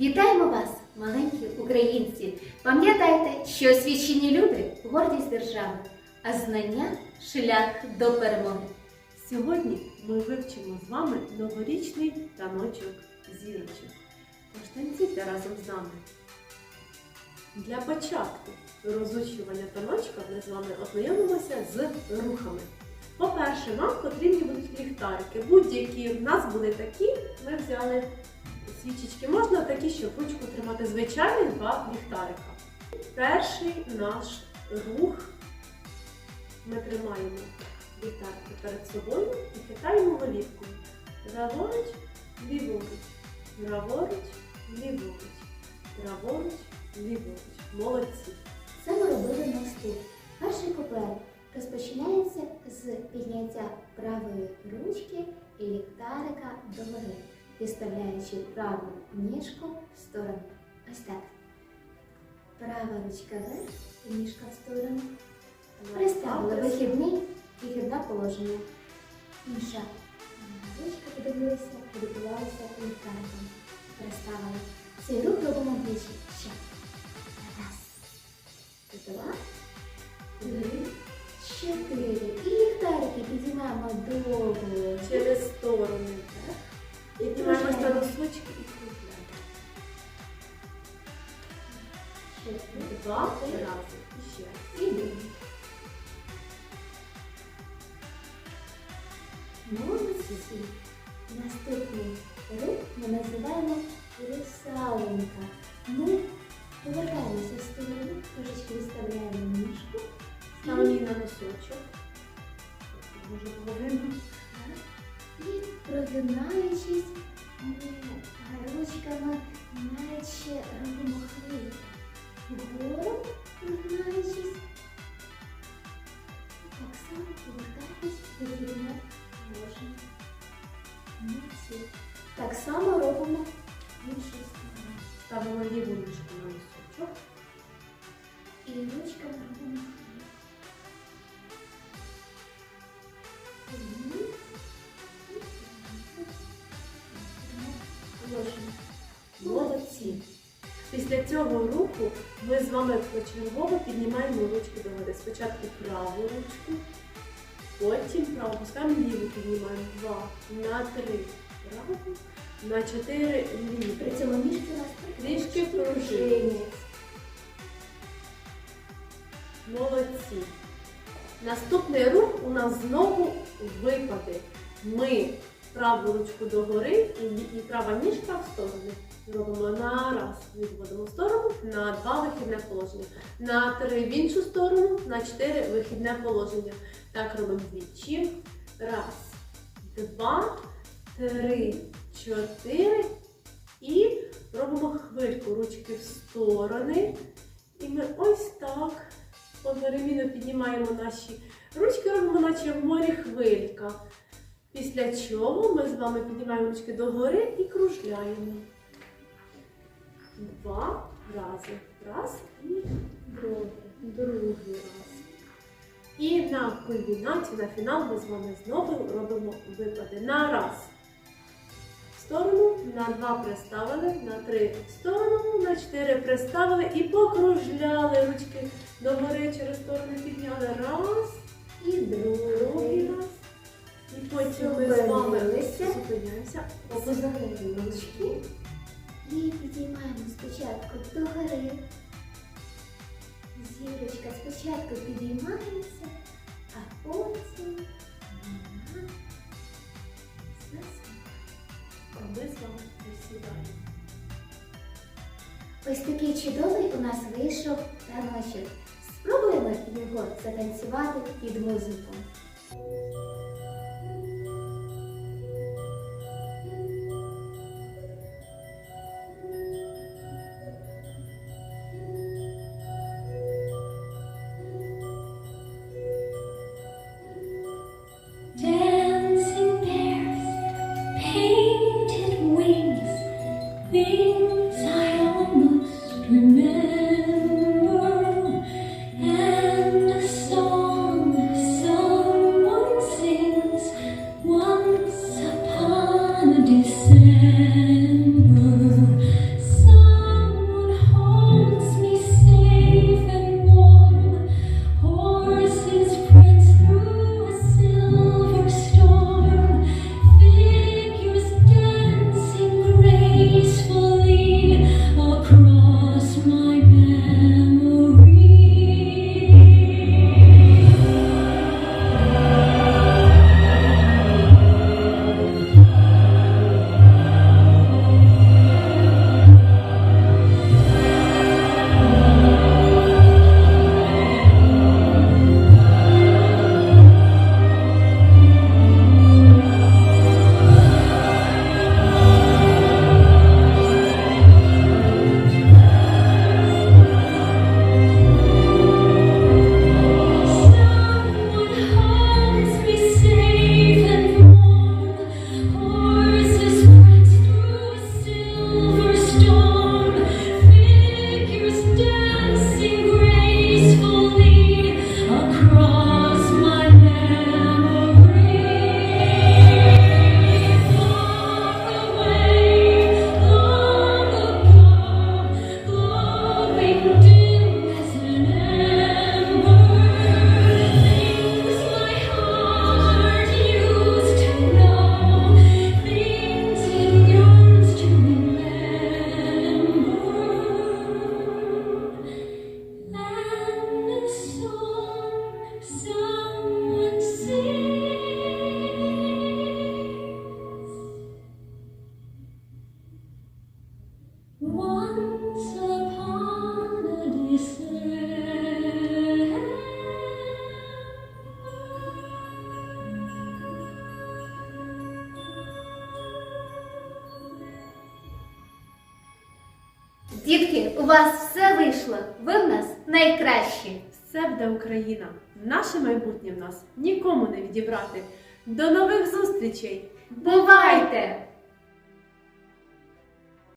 Вітаємо вас, маленькі українці! Пам'ятайте, що освічені люди гордість держави, а знання шлях до перемоги. Сьогодні ми вивчимо з вами новорічний таночок зірочок. Тож разом з нами. Для початку розучування таночка ми з вами ознайомимося з рухами. По-перше, нам потрібні будуть ліхтарики. Будь-які в нас були такі, ми взяли свічечки. Можна такі, щоб ручку тримати звичайні два ліхтарика. Перший наш рух ми тримаємо ліхтарки перед собою і хитаємо голівкою. Праворуч, ліворуч, праворуч, ліворуч, праворуч, ліворуч. Молодці. Це ми робили на стул. Перший куплет розпочинається з підняття правої ручки і ліхтарика до догори, підставляючи праву ніжку в сторону. Ось так. Права ручка вверх і ніжка в сторону. Приставили вихідний вихідне положення. Інша ручка подивилася, підготувалася ліхтариком. Приставили. Цей рух робимо двічі. Ще. Раз. Два. Три. Чотири. І ліхтарики підіймаємо довго. Два рази. І ще. І другий. Молодці. Наступний рух ми називаємо русалонька. Ми повертаємося в сторону, трошечки виставляємо ніжку. Ставимо її на носочок. Може половину. І прогинаючись ми ручками, наче робимо хвилю. Вгору прогинаючись. І так само повертаємось до вільне положення. Молодці. Так само робимо в іншу сторону. Ставимо ліву ніжку на носочок. І ручками робимо Після цього руху ми з вами почергово піднімаємо ручки догори. Спочатку праву ручку, потім праву пускаємо ліву піднімаємо. Два, на три. Праву, на чотири ліву. При цьому ніжки у нас Трішки пружинять. Молодці. Наступний рух у нас знову випади. Ми праву ручку догори і, права ніжка в сторону. Робимо на раз, відводимо в сторону, на два вихідне положення. На три в іншу сторону, на чотири вихідне положення. Так робимо двічі. Раз, два, три, чотири. І робимо хвильку ручки в сторони. І ми ось так одноремінно піднімаємо наші ручки, робимо, наче в морі хвилька. Після чого ми з вами піднімаємо ручки догори і кружляємо. Два рази. Раз і другий. Другий раз. І на кульмінацію, на фінал ми з вами знову робимо випади. На раз. В сторону, на два приставили, на три в сторону, на чотири приставили і покружляли ручки догори через сторони підняли. Раз і другий. раз. І потім ми з вами зупиняємося. Позагорі ручки. І підіймаємо спочатку догори. Зірочка спочатку підіймається, а потім вона. А ми з вами присідаємо. Ось такий чудовий у нас вийшов таночок. Спробуємо його затанцювати під музику. said Дітки, у вас все вийшло. Ви в нас найкращі. Все буде Україна. Наше майбутнє в нас нікому не відібрати. До нових зустрічей! Бувайте!